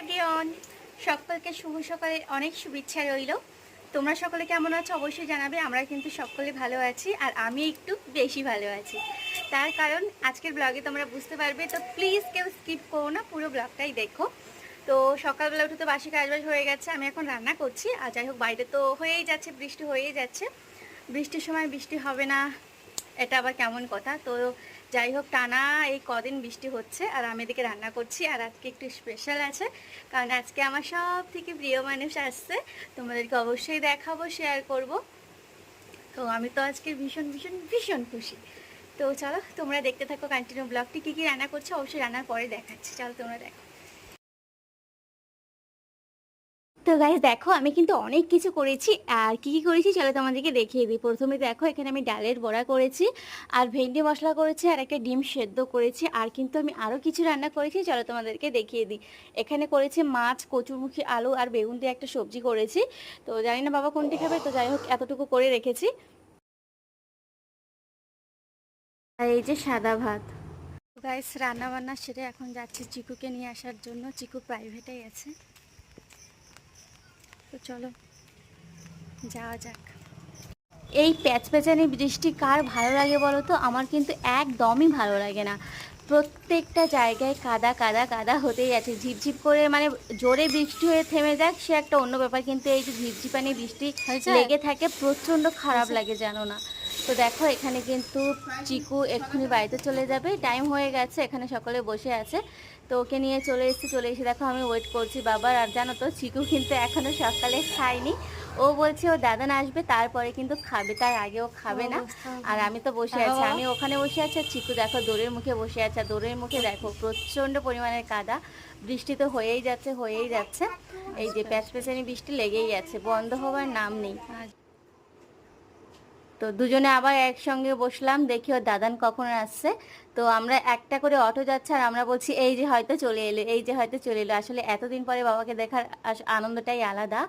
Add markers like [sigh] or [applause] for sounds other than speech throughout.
Everyone, সকলকে শুভ সকালে অনেক শুভেচ্ছা রইল। তোমরা সকলে কেমন আছো অবশ্যই জানাবে, আমরা কিন্তু সকলে ভালো আছি আর আমি একটু বেশি ভালো আছি। তার কারণ আজকের ব্লগে তোমরা বুঝতে পারবে, তো প্লিজ কেউ স্কিপ করো না, পুরো ব্লগটাই দেখো। তো সকালবেলা উঠে তো বাসি কাজবাজ হয়ে গেছে, আমি এখন রান্না করছি। আর যাই হোক, বাইরে তো হয়েই যাচ্ছে, বৃষ্টি হয়েই যাচ্ছে। বৃষ্টির সময় বৃষ্টি হবে না, এটা আবার কেমন কথা। তো যাই হোক টানা এই কদিন বৃষ্টি হচ্ছে আর আমি এদিকে রান্না করছি আর আজকে একটু স্পেশাল আছে কারণ আজকে আমার সব থেকে প্রিয় মানুষ আসছে। তোমাদেরকে অবশ্যই দেখাবো শেয়ার করব। তো আমি তো আজকে ভীষণ ভীষণ ভীষণ খুশি। তো চলো তোমরা দেখতে থাকো কন্টিনিউ ব্লগটি কী কী রান্না করছ? অবশ্যই রান্নার পরে দেখাচ্ছি। চলো তোমরা দেখো। তো গাইজ দেখো, আমি কিন্তু অনেক কিছু করেছি। আর কি কি করেছি চলো তোমাদেরকে দেখিয়ে দিই। প্রথমে দেখো, এখানে আমি ডালের বড়া করেছি, আর ভেন্ডি মশলা করেছি, আর একটা ডিম সেদ্ধ করেছি, আর কিন্তু আমি আরও কিছু রান্না করেছি, চলো তোমাদেরকে দেখিয়ে দিই। এখানে করেছি মাছ, কচুরমুখী আলু, আর বেগুন দিয়ে একটা সবজি করেছি। তো জানি না বাবা কোনটি খাবে, তো যাই হোক, এতটুকু করে রেখেছি। আর এই যে সাদা ভাত। গাইস রান্না বান্না সেরে এখন যাচ্ছি চিকুকে নিয়ে আসার জন্য। চিকু প্রাইভেটেই আছে। তো চলো যাওয়া যাক। এই প্যাচপ্যাচানি বৃষ্টি কার ভালো লাগে বলো তো? আমার কিন্তু একদমই ভালো লাগে না। প্রত্যেকটা জায়গায় কাদা কাদা কাদা হতেই আছে। ঝিপঝিপ করে মানে জোরে বৃষ্টি হয়ে থেমে যাক সে একটা অন্য ব্যাপার। কিন্তু এই যে ঝিপঝিপানি বৃষ্টি লেগে থাকে প্রচণ্ড খারাপ লাগে জানো না? তো দেখো এখানে কিন্তু চিকু এক্ষুনি বাড়িতে চলে যাবে। টাইম হয়ে গেছে এখানে সকলে বসে আছে। তো ওকে নিয়ে চলে এসেছি চলে এসে দেখো আমি ওয়েট করছি বাবার। আর জানো তো চিকু কিন্তু এখনও সকালে খায়নি। ও বলছে ও দাদান আসবে তারপরে কিন্তু খাবে। তার আগে ও খাবে না। আর আমি তো বসে আছি আমি ওখানে বসে আছি আর চিকু দেখো দৌড়ের মুখে বসে আছে। আর দৌড়ের মুখে দেখো প্রচণ্ড পরিমাণের কাদা। বৃষ্টি তো হয়েই যাচ্ছে হয়েই যাচ্ছে। এই যে প্যাচ প্যাচানি বৃষ্টি লেগেই আছে বন্ধ হওয়ার নাম নেই। তো দুজনে আবার একসঙ্গে বসলাম, দেখি ওর দাদান কখন আসছে। তো আমরা একটা করে অটো যাচ্ছে আর আমরা বলছি, এই যে হয়তো চলে এলো, এই যে হয়তো চলে এলো। আসলে এতদিন পরে বাবাকে দেখার আনন্দটাই আলাদা।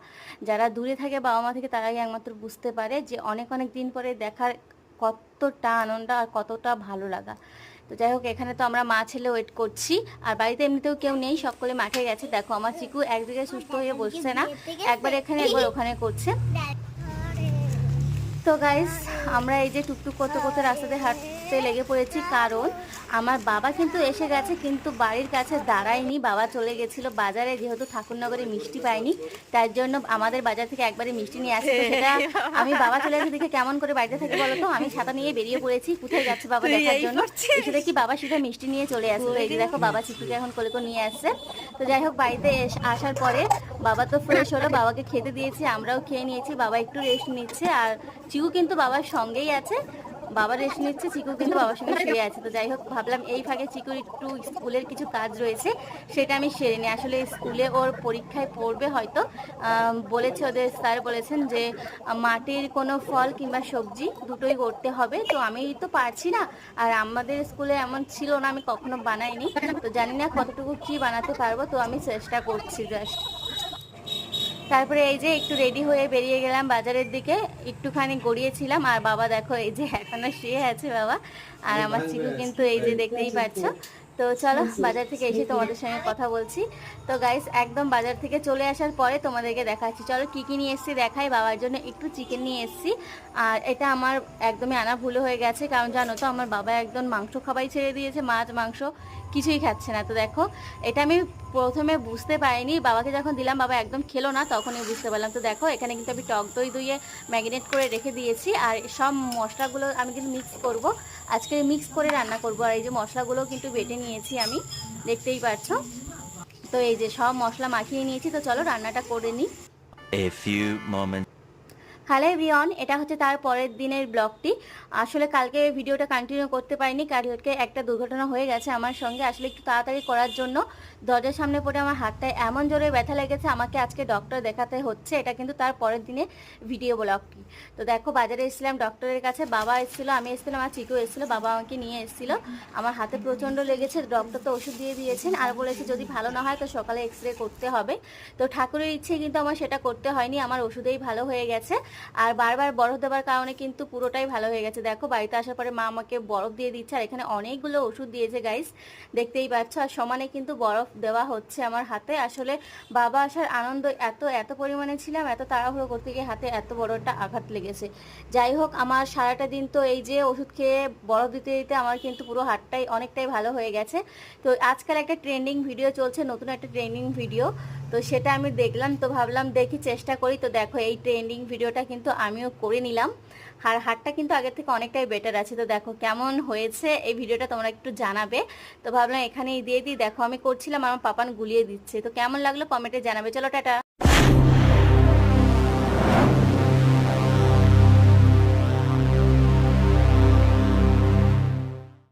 যারা দূরে থাকে বাবা মা থেকে তারাই একমাত্র বুঝতে পারে যে অনেক অনেক দিন পরে দেখার কতটা আনন্দ আর কতটা ভালো লাগা। তো যাই হোক, এখানে তো আমরা মা ছেলে ওয়েট করছি। আর বাড়িতে এমনিতেও কেউ নেই, সকলে মাঠে গেছে। দেখো, আমার চিকু একদিকে সুস্থ হয়ে বসছে না। একবার এখানে, একবার ওখানে করছে। তো গাইস আমরা এই যে টুকটুক করতে করতে রাস্তাতে হাঁটতে লেগে পড়েছি কারণ আমার বাবা কিন্তু এসে গেছে কিন্তু বাড়ির কাছে দাঁড়ায়নি বাবা চলে গেছিল বাজারে যেহেতু ঠাকুরনগরে মিষ্টি পাইনি তার জন্য আমাদের বাজার থেকে একবারে মিষ্টি নিয়ে আসে তো সেটা [laughs] আমি বাবা চলে গেছে দেখে কেমন করে বাড়িতে থেকে বলো তো আমি ছাতা নিয়ে বেরিয়ে পড়েছি কোথায় যাচ্ছে বাবা দেখার জন্য। এসে দেখি বাবা সেটা মিষ্টি নিয়ে চলে আসে এই দেখো বাবা চিকুকে এখন কোলে করে নিয়ে আসছে। তো যাই হোক বাড়িতে এস- আসার পরে বাবা তো ফ্রেশ হলো বাবাকে খেতে দিয়েছি আমরাও খেয়ে নিয়েছি বাবা একটু রেস্ট নিচ্ছে আর চিকু কিন্তু বাবার সঙ্গেই আছে। বাবা রেস্ট নিচ্ছে, চিকু কিন্তু বাবার সঙ্গে শুয়ে আছে। তো যাই হোক, ভাবলাম এই ফাঁকে চিকুর একটু স্কুলের কিছু কাজ রয়েছে, সেটা আমি সেরে নিই। আসলে স্কুলে ওর পরীক্ষায় পড়বে হয়তো। বলেছে ওদের স্যার বলেছেন যে, মাটির কোনো ফল কিংবা সবজি দুটোই করতে হবে। তো আমি তো পারছি না। আর আমাদের স্কুলে এমন ছিল না, আমি কখনো বানাইনি। তো জানি না কতটুকু কি বানাতে পারব। তো আমি চেষ্টা করছি জাস্ট তারপরে এই যে একটু রেডি হয়ে বেরিয়ে গেলাম বাজারের দিকে একটুখানি গড়িয়েছিলাম। আর বাবা দেখো এই যে এখনও শুয়ে আছে বাবা। আর আমার চিকু কিন্তু এই যে দেখতেই পাচ্ছ। তো চলো বাজার থেকে এসে তোমাদের সঙ্গে কথা বলছি। তো গাইস একদম বাজার থেকে চলে আসার পরে তোমাদেরকে দেখাচ্ছি। চলো কি কি নিয়ে এসেছি দেখাই, বাবার জন্য একটু চিকেন নিয়ে এসেছি। আর এটা আমার একদমই আনা ভুল হয়ে গেছে, কারণ জানো তো আমার বাবা একদম মাংস খাবাই ছেড়ে দিয়েছে, মাছ, মাংস কিছুই খাচ্ছে না। তো দেখো, এটা আমি প্রথমে বুঝতে পারিনি, বাবাকে যখন দিলাম, বাবা একদম খেলো না, তখনই বুঝতে পারলাম। তো দেখো, এখানে কিন্তু আমি টক দই দুইয়ে ম্যাগনেট করে রেখে দিয়েছি, আর সব মশলাগুলো আমি কিন্তু মিক্স করব। আজকে মিক্স করে রান্না করব, আর এই যে মশলাগুলো কিন্তু বেটে নিয়েছি আমি, দেখতেই পাচ্ছ তো এই যে সব মশলা মাখিয়ে নিয়েছি, তো চলো রান্নাটা করে নিই. হ্যালো এভরিওয়ান, এটা হচ্ছে তার পরের দিনের ব্লগটি। আসলে কালকে ভিডিওটা কন্টিনিউ করতে পারিনি কালকে একটা দুর্ঘটনা হয়ে গেছে আমার সঙ্গে। আসলে একটু তাড়াতাড়ি করার জন্য দরজার সামনে পড়ে আমার হাতটায় এমন জোরে ব্যথা লেগেছে, আমাকে আজকে ডক্টর দেখাতে হচ্ছে। এটা কিন্তু তার পরের দিনে ভিডিও ব্লগটি। তো দেখো, বাজারে এসেছিলাম ডক্টরের কাছে, বাবা এসেছিল, আমি এসেছিলাম, আমার চিকু এসেছিল, বাবা আমাকে নিয়ে এসেছিল। আমার হাতে প্রচণ্ড লেগেছে ডক্টর তো ওষুধ দিয়ে দিয়েছেন। আর বলেছে যদি ভালো না হয় তো সকালে এক্স করতে হবে। তো ঠাকুরের ইচ্ছে কিন্তু আমার সেটা করতে হয়নি, আমার ওষুধেই ভালো হয়ে গেছে। আর বারবার বরফ দেওয়ার কারণে কিন্তু পুরোটাই ভালো হয়ে গেছে। দেখো, বাড়িতে আসার পরে মা আমাকে বরফ দিয়ে দিচ্ছে, আর এখানে অনেকগুলো ওষুধ দিয়েছে গাইস দেখতেই পাচ্ছ। আর সমানে কিন্তু বরফ দেওয়া হচ্ছে আমার হাতে। আসলে বাবা আসার আনন্দ এত এত পরিমাণে ছিলাম, এত তাড়াহুড়ো করতে গিয়ে হাতে এত বড় একটা আঘাত লেগেছে। যাই হোক, আমার সারাটা দিন তো এই যে ওষুধ খেয়ে বরফ দিতে দিতে আমার কিন্তু পুরো হাতটাই অনেকটাই ভালো হয়ে গেছে। তো আজকাল একটা ট্রেন্ডিং ভিডিও চলছে, নতুন একটা ট্রেন্ডিং ভিডিও তো সেটা আমি দেখলাম, তো ভাবলাম দেখি চেষ্টা করি। তো দেখো, এই ট্রেন্ডিং ভিডিওটা কিন্তু আমিও করে নিলাম। আর হারটা কিন্তু আগের থেকে অনেকটাই বেটার আছে। তো দেখো, কেমন হয়েছে এই ভিডিওটা তোমরা একটু জানাবে। তো ভাবলাম এখানেই দিয়ে দিই। দেখো, আমি করছিলাম, আমার পাপান গুলিয়ে দিচ্ছে। তো কেমন লাগল কমেন্টে জানাবে। চলো, টাটা!